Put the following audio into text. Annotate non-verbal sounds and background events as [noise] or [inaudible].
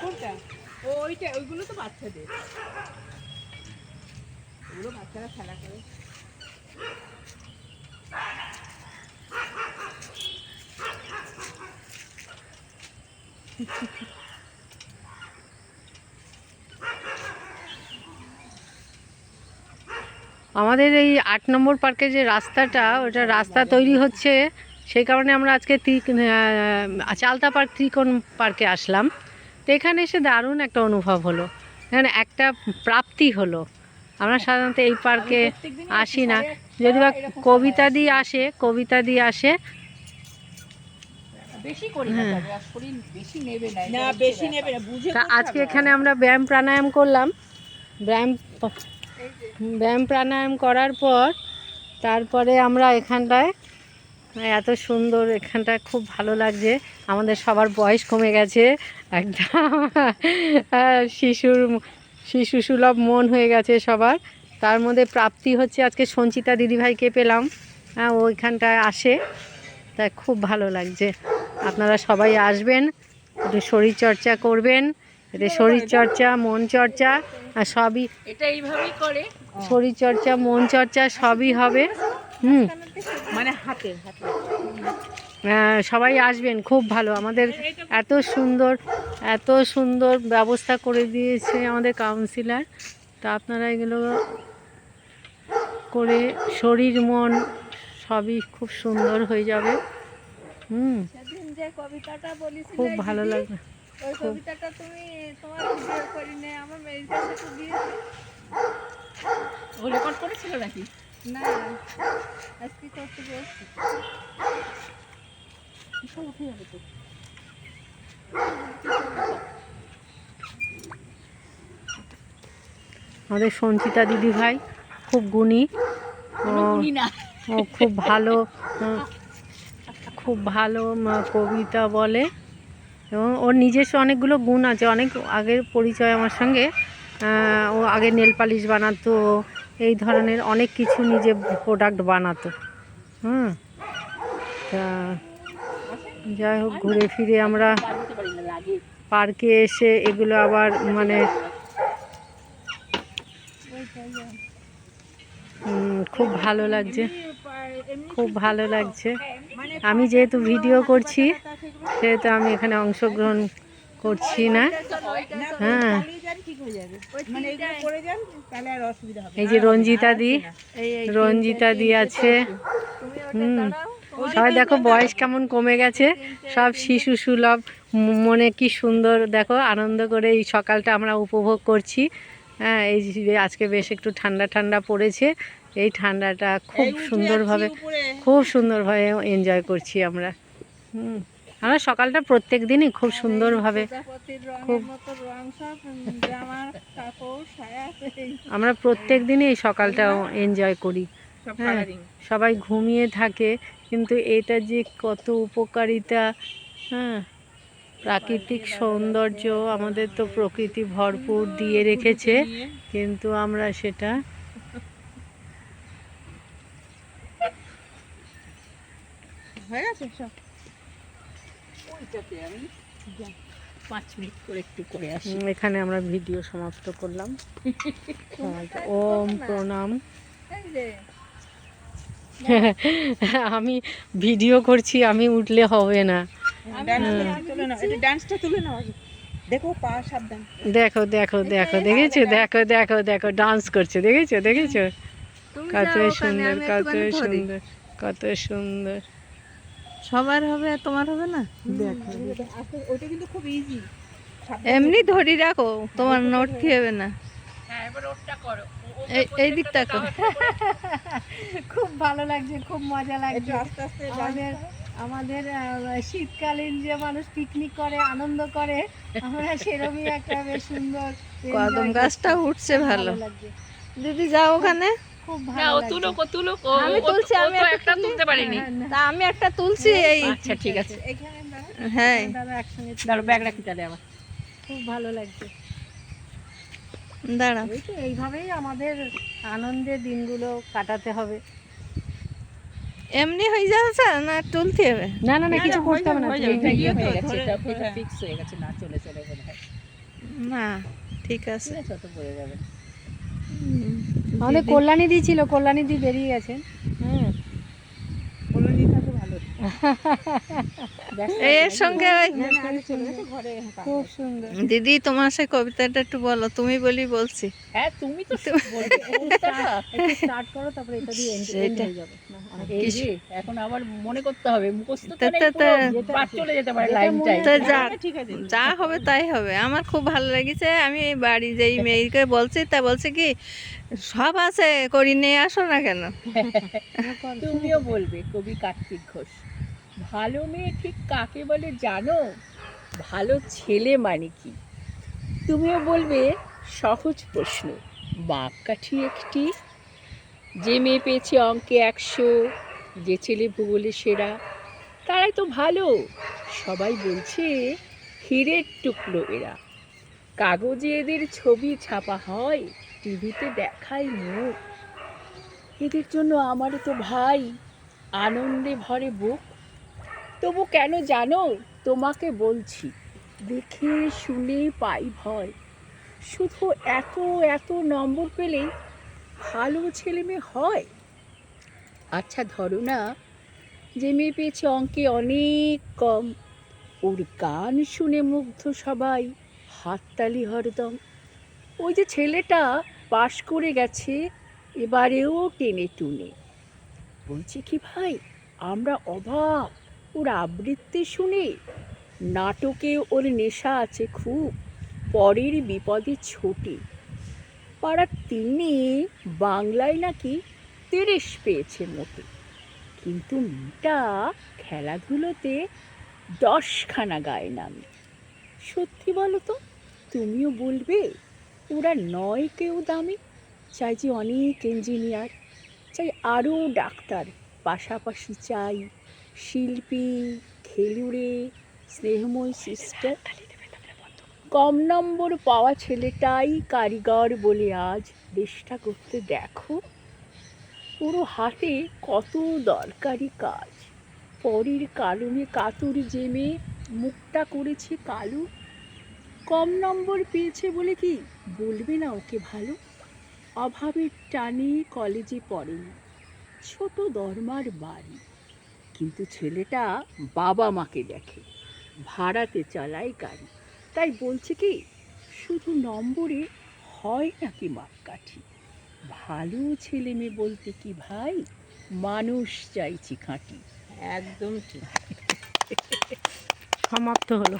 কোনটা? ওইটা, ওইগুলো তো বাচ্চাদের। ওগুলো বাচ্চারা খেলা করে। আমাদের এই আট নম্বর পার্কে যে রাস্তাটা, ওটা রাস্তা তৈরি হচ্ছে সেই কারণে আমরা আজকে চালতা পার্ক ত্রিকোণ পার্কে আসলাম। তো এখানে এসে দারুণ একটা অনুভব হলো। এখানে একটা প্রাপ্তি হলো। আমরা সাধারণত এই পার্কে আসি না। যদি বা কবিতা দিয়ে আসে। কবিতা দিয়ে আসে। বেশি না। তবে আর শরীর বেশি নেবে না না এটা বেশি হচ্ছে নেবে না ব্যাপার। বুঝে তা আজকে এখানে আমরা ব্যায়াম প্রাণায়াম করলাম। ব্যায়াম ব্যায়াম প্রাণায়াম করার পর তারপরে আমরা এখানটায় এত সুন্দর এখানটা খুব ভালো লাগছে। আমাদের সবার বয়স কমে গেছে। একটা শিশুর শিশু সুলভ মন হয়ে গেছে সবার। তার মধ্যে প্রাপ্তি হচ্ছে আজকে সঞ্চিতা দিদিভাইকে পেলাম। হ্যাঁ ওইখানটায় আসে। তাই খুব ভালো লাগছে। আপনারা সবাই আসবেন একটু শরীরচর্চা করবেন। এতে শরীরচর্চা মন চর্চা আর সবই এটা এইভাবেই করে। শরীরচর্চা মন চর্চা সবই হবে। হুম। মানে হাতে হাতে। সবাই আসবেন খুব ভালো। আমাদের এত সুন্দর এত সুন্দর ব্যবস্থা করে দিয়েছে আমাদের কাউন্সিলার তা আপনারা এগুলো করে শরীর মন সবই খুব সুন্দর হয়ে যাবে। হুম। কবিতাটা খুব ভালো লাগবে। কবিতাটা তুমি তোমার ভিডিও করি নে আমার মেয়ের কাছে একটু দিয়েছি ও রেকর্ড করেছিল নাকি? না আজকে করতে বলছি সব উঠে যাবে তো। আমাদের সঞ্চিতা দিদি ভাই খুব গুণী। ও খুব ভালো খুব ভালো কবিতা বলে। এবং ওর নিজস্ব অনেকগুলো গুণ আছে। অনেক আগের পরিচয় আমার সঙ্গে। ও আগে নেল পালিশ বানাতো এই ধরনের অনেক কিছু নিজে প্রোডাক্ট বানাতো। হুম? তা যাই হোক, ঘুরে ফিরে আমরা পার্কে এসে এগুলো আবার মানে খুব ভালো লাগছে। খুব ভালো লাগছে। আমি যেহেতু ভিডিও করছি, সেহেতু আমি এখানে অংশগ্রহণ করছি না। হ্যাঁ। ঠিক হয়ে যাবে। মানে এগুলো করে যান তাহলে আর অসুবিধা হবে এই যে রঞ্জিতা দি রঞ্জিতা দি আছে। হুম। সবাই দেখো বয়স কেমন কমে গেছে। সব শিশু সুলভ মনে কি সুন্দর দেখো আনন্দ করে এই সকালটা আমরা উপভোগ করছি। হ্যাঁ এই যে আজকে বেশ একটু ঠান্ডা ঠান্ডা পড়েছে। এই ঠান্ডাটা খুব সুন্দরভাবে খুব সুন্দরভাবে এনজয় করছি আমরা। হুম। আমরা সকালটা প্রত্যেক দিনই খুব সুন্দরভাবে খুব- আমরা প্রত্যেক দিনই এই সকালটা এনজয় করি। হ্যাঁ সবাই ঘুমিয়ে থাকে কিন্তু এটা যে কত উপকারিতা হ্যাঁ প্রাকৃতিক সৌন্দর্য আমাদের তো প্রকৃতি ভরপুর দিয়ে রেখেছে কিন্তু আমরা সেটা হয়ে গেছে সব? ওইটাতে আমি পাঁচ মিনিট করে একটু করে আসি। এখানে আমরা ভিডিও সমাপ্ত করলাম। [laughs] ওম প্রণাম। [laughs] আমি ভিডিও করছি আমি উঠলে হবে না। আগে। দেখো পা সাবধান। দেখো দেখো দেখো দেখেছ? দেখো দেখো দেখো ডান্স করছে দেখেছ? দেখেছ? কত সুন্দর কত সুন্দর কত সুন্দর। সবার হবে আর তোমার হবে না? দেখো। ওটা কিন্তু খুব ইজি এমনি ধরি রাখো তোমার নোট কি হবে না? হ্যাঁ এবার ওরটা করো। এই দিকটা করো। খুব ভালো লাগছে খুব মজা লাগছে। আস্তে আস্তে আমাদের আমাদের শীতকালীন যে মানুষ পিকনিক করে আনন্দ করে আমরা সেরকমই একটা বেশ সুন্দর কদম গাছটা উঠছে ভালো লাগছে। দিদি যাও ওখানে। খুব ভালো আমি তুলছি, আমি একটা তুলতে পারিনি। না, তা আমি একটা তুলছি এই আচ্ছা ঠিক আছে। এখানে হ্যাঁ। দাঁড়াও, একসঙ্গে দাঁড়ো ব্যাগ রাখি তাহলে আবার। খুব ভালো লাগছে। দাঁড়া। তো এইভাবেই আমাদের আনন্দের দিনগুলো কাটাতে হবে। এমনি হয়ে যাচ্ছে না তুলতে হবে? না না না কিছু করতে হবে না। ফিক্স হয়ে গেছে না চলে চলে না ঠিক আছে। যাবে। আমাদের দিদি- কল্যাণী দি ছিল কল্যাণী দি বেরিয়ে গেছেন ব্যস্ত এর সঙ্গে খুব সুন্দর। দিদি তোমার সেই কবিতাটা একটু বলো তুমি বলি বলছি। হ্যাঁ তুমি তো স্টার্ট [laughs] করো তারপরে এটা দিয়ে হয়ে যাবে। এখন আবার মনে করতে হবে মুখস্থ চলে যেতে পারে যা যা হবে তাই হবে। আমার খুব ভালো লেগেছে। আমি এই বাড়ি যেই [laughs] মেয়েকে বলছি তা বলছে কি সব আছে করি নিয়ে আসো না কেন? [laughs] তুমিও বলবে কবি কার্তিক ঘোষ। ভালো মেয়ে ঠিক কাকে বলে জানো? ভালো ছেলে মানে কি? তুমিও বলবে সহজ প্রশ্ন। বাঁককাঠি একটি যে মেয়ে পেয়েছে অঙ্কে একশো, যে ছেলে ভূগোলে সেরা, তারাই তো ভালো। সবাই বলছে, হিরের টুকরো এরা। কাগজে এদের ছবি ছাপা হয়, টিভিতে দেখায় মুখ। এদের জন্য আমারও তো ভাই, আনন্দে ভরে বুক। তবু কেন জানো, তোমাকে বলছি, দেখে শুনে পাই ভয়। শুধু এত এত নম্বর পেলেই ভালো ছেলে মেয়ে হয়? আচ্ছা ধরো না যে মেয়ে পেয়েছে অঙ্কে অনেক কম। ওর গান শুনে মুগ্ধ সবাই, হাততালি হরদম। ওই যে ছেলেটা পাশ করে গেছে, এবারেও টেনে টুনে। বলছি কি ভাই, আমরা অভাব ওর আবৃত্তি শুনে। নাটকে ওর নেশা আছে খুব, পরের বিপদে ছোটে। পাড়ার তিনি বাংলায় নাকি তিরিশ পেয়েছে মোটে। কিন্তু মেয়েটা খেলাধুলোতে দশখানা গায়ে নামে। সত্যি বলো তো, তুমিও বলবে ওরা নয় কেউ দামি? চাই যে অনেক ইঞ্জিনিয়ার চাই আরও ডাক্তার, পাশাপাশি চাই শিল্পী, খেলুড়ে, স্নেহময় সিস্টার কম নম্বর পাওয়া ছেলেটাই কারিগর বলে আজ দেশটা করতে দেখো। পুরো হাতে কত দরকারি কাজ। পরের কারণে কাতুর জেমে মুখটা করেছে কালো। কম নম্বর পেয়েছে বলে কি বলবে না ওকে ভালো? অভাবের টানে কলেজে পড়েনি ছোট দরমার বাড়ি। কিন্তু ছেলেটা বাবা মাকে দেখে। ভাড়াতে চালায় গাড়ি। তাই বলছি কি শুধু নম্বরে হয় নাকি মাপকাঠি? ভালো ছেলে মেয়ে বলতে কি ভাই? মানুষ চাইছি খাঁটি। একদম ঠিক। সমাপ্ত হলো।